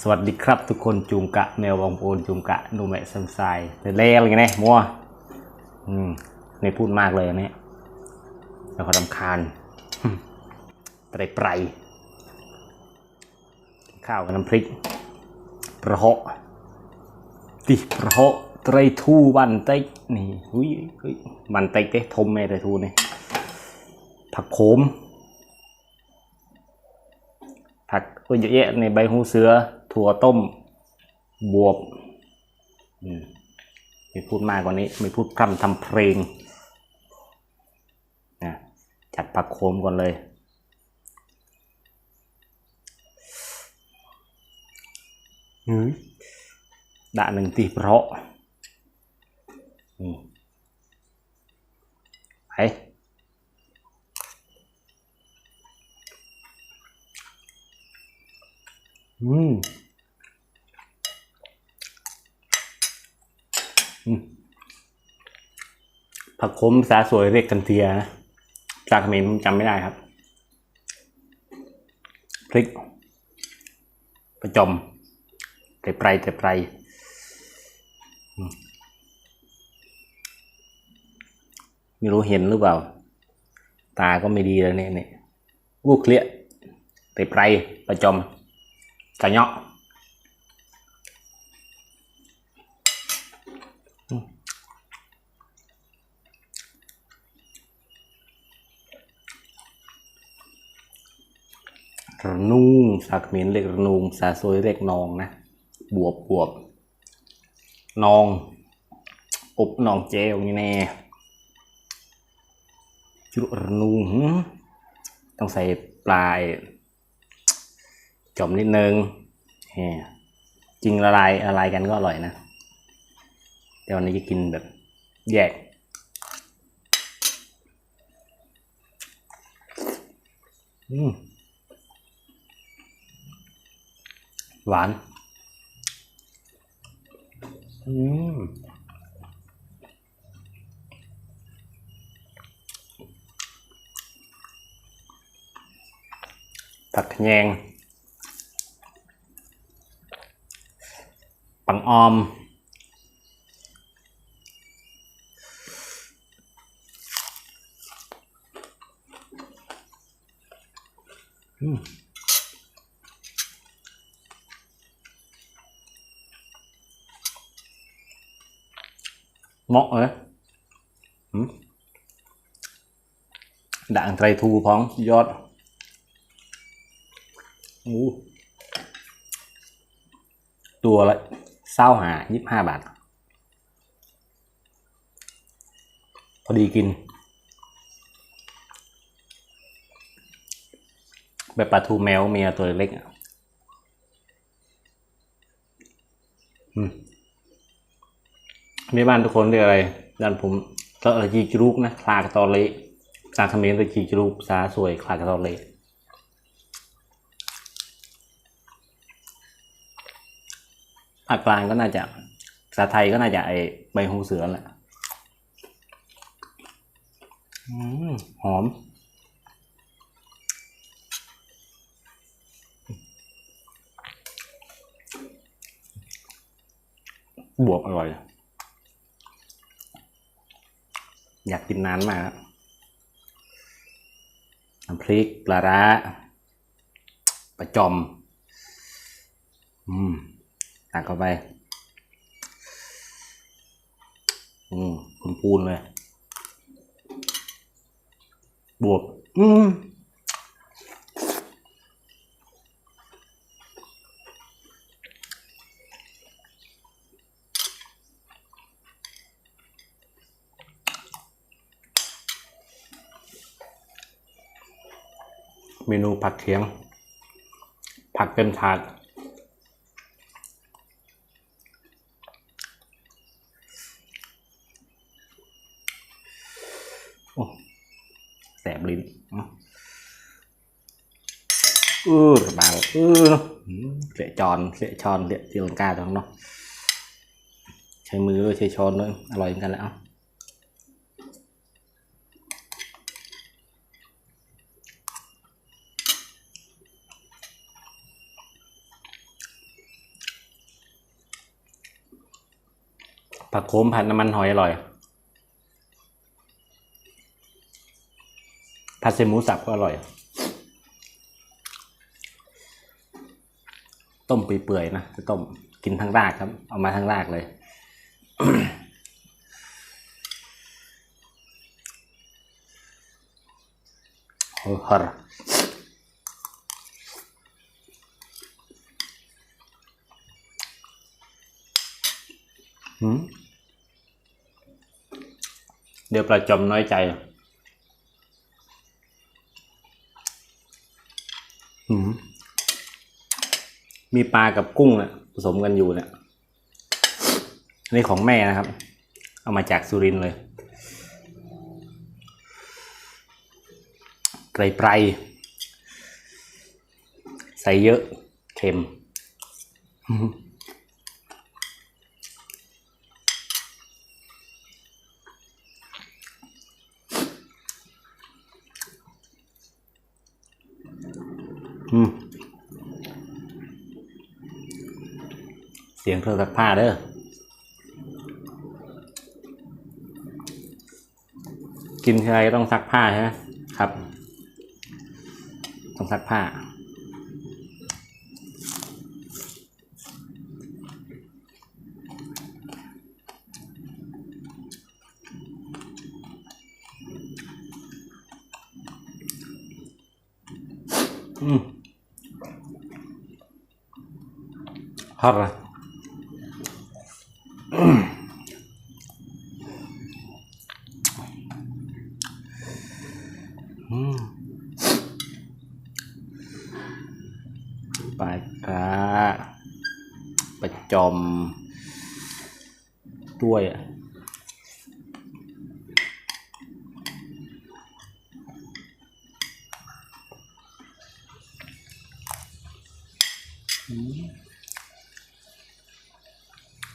สวัสดีครับทุกคนจุงกะแมวบองโอนจุงกะนูแมะซัมไซเล่อะไรเงี้ยนะมัวอืมไม่พูดมากเลยอันนี้แล้วก็รำคาญไตรไพรข้าวกับน้ำพริก ประเหาะติประเหาะไตรทูบันเต็กนี่อุ้ยเฮ้ยบันเต็กเต้ทมแม่ไตรทูนี่ผักโขมผักเยอะแยะในใบหูเสือ ถั่วต้ม บวบอืมไม่พูดมากกว่านี้ ไม่พูดพร่ำทำเพลงนะจัดผักโขมก่อนเลยหืมด่าหนึ่งตีเพราะอืมไป อืมอืม ผักขมภาสวยเรียกกันเทียนะจากเขมรผมจำไม่ได้ครับ พริก ประจมแต่ไพรแต่ไพรไม่รู้เห็นหรือเปล่า ตาก็ไม่ดีแล้วเนี่ยเนี่ยวูเคลียแต่ไพรประจอม cà nhọ ระนุ่งสากเขมีนเรียกระนุงสาซวยเรียกนองนะ บวบบวบนอง อบนองเจลนี่แน่จุรระนุงต้องใส่ปลายจมนิดนึงแหมจริงละลายละลายกันก็อร่อยนะ แต่วันนี้จะกินแบบแยกอืม หวาน อืมผักขะแยง ปังออม อืม เหมาะเลยอืมด่างไตรทูพ้องยอดอู้ตัวละเศร้าหายี่สิบห้าบาท พอดีกิน แบบปลาทูแมวเมียตัวเล็กอะ อืม ในบ้านทุกคนเรียกอะไรด้านผมก็อะไรจีจรูกนะคลากระตอเละภาษาเขมรเรียกจีจรูกภาษาสวยคลากระตอเละภาคกลางก็น่าจะภาษาไทยก็น่าจะไอใบหูเสือแหละอืมหอม บวบอร่อย อยากกินนานมากน้ำพริกปลาร้าปลาจอม อืมตักเข้าไปอืมคุณพูนเลย บวก อืม มนูผักเคียง ผักเต็มถาดโอ้แสบลิ้นเนาะเออบางเออหืมเสียจอนเสียชอนเสียตีลังกาตรงเนาะใช้มือด้วยใช้ช้อนด้วยอร่อยเหมือนกันแล้ว ผักโขมผัดน้ำมันหอยอร่อย ผัดเส้นหมูสับก็อร่อย ต้มเปื่อยๆนะจะต้มกินทั้งรากครับ เอามาทั้งรากเลยโอ้โหหืม เดี๋ยวปลาจอมน้อยใจหืมมีปลากับกุ้งนะผสมกันอยู่เนี่ยอันนี้ของแม่นะครับ เอามาจากสุรินทร์เลย ไกรไพรใส่เยอะ เค็ม เสียงเครื่องซักผ้าเด้อกินอะไรต้องซักผ้าใช่ไหมครับ ต้องซักผ้า อืม ฮอตละอืมปลายกา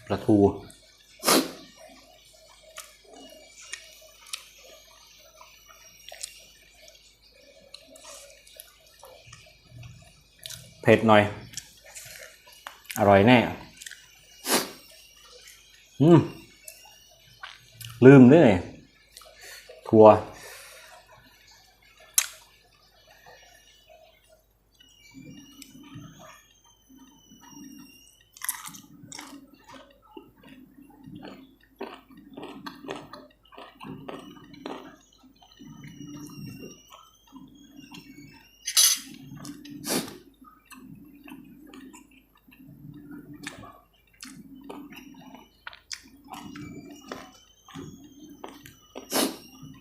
ประจอมด้วยอะปลาทูเผ็ดหน่อย อร่อยแน่ อืม ลืมด้วยทัว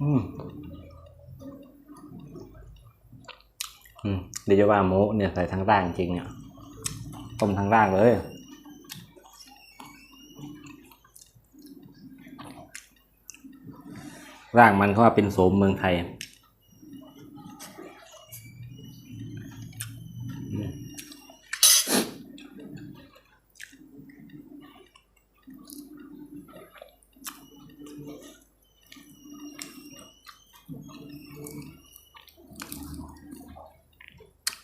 อืมอืมเดี๋ยวจะว่าหมูเนี่ยใส่ทั้งร่างจริงเนี่ยต้มทั้งร่างเลยร่างมันเขาว่าเป็นโสมเมืองไทย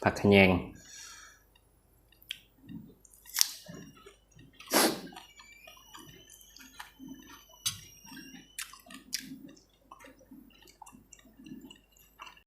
ผักขยง